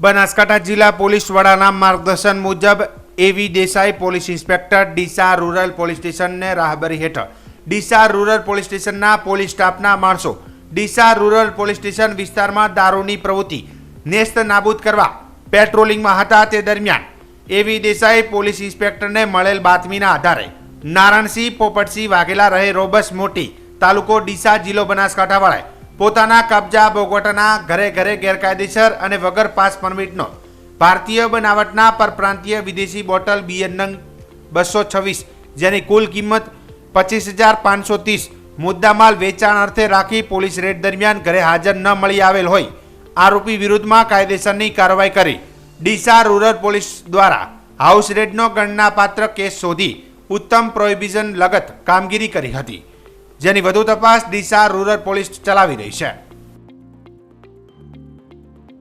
બનાસકાંઠા જિલ્લા પોલીસ વડાના માર્ગદર્શન મુજબ A V Desai police inspector Deesa rural police સ્ટેશનને રાહબરી હેઠળ. ડીસા રૂરલ પોલીસ સ્ટેશનના પોલીસ સ્ટાફના માણસો. ડીસા રૂરલ પોલીસ સ્ટેશન વિસ્તારમાં દારૂની પ્રવૃત્તિ. નેસ્ત નાબૂદ કરવા પેટ્રોલિંગમાં હતા તે દરમિયાન. એવી દેસાઈ પોલીસ ઇન્સ્પેક્ટરને મળેલ બાતમીના આધારે નારાયણસિંહ પોપટસિંહ વાઘેલા રહે રોબસ મોટી તાલુકો ડીસા જિલ્લો બનાસકાંઠાવાળાએ પોતાના કબજા બોગવટાના ઘરે ઘરે ગેરકાયદેસર અને વગર પાસ પરમિટનો ભારતીય બનાવટના પરપ્રાંતીય વિદેશી બોટલ બિયર બસો છવ્વીસ, જેની કુલ કિંમત પચીસ હજાર પાંચસો ત્રીસ મુદ્દામાલ વેચાણ અર્થે રાખી પોલીસ રેડ દરમિયાન ઘરે હાજર ન મળી આવેલ હોય, આરોપી વિરુદ્ધમાં કાયદેસરની કાર્યવાહી કરી. ડીસા રૂરલ પોલીસ દ્વારા હાઉસ રેડનો ગણનાપાત્ર કેસ શોધી ઉત્તમ પ્રોહિબિઝન લગત કામગીરી કરી હતી. જેની વધુ તપાસ ડીસા રૂરલ પોલીસ ચલાવી રહી છે.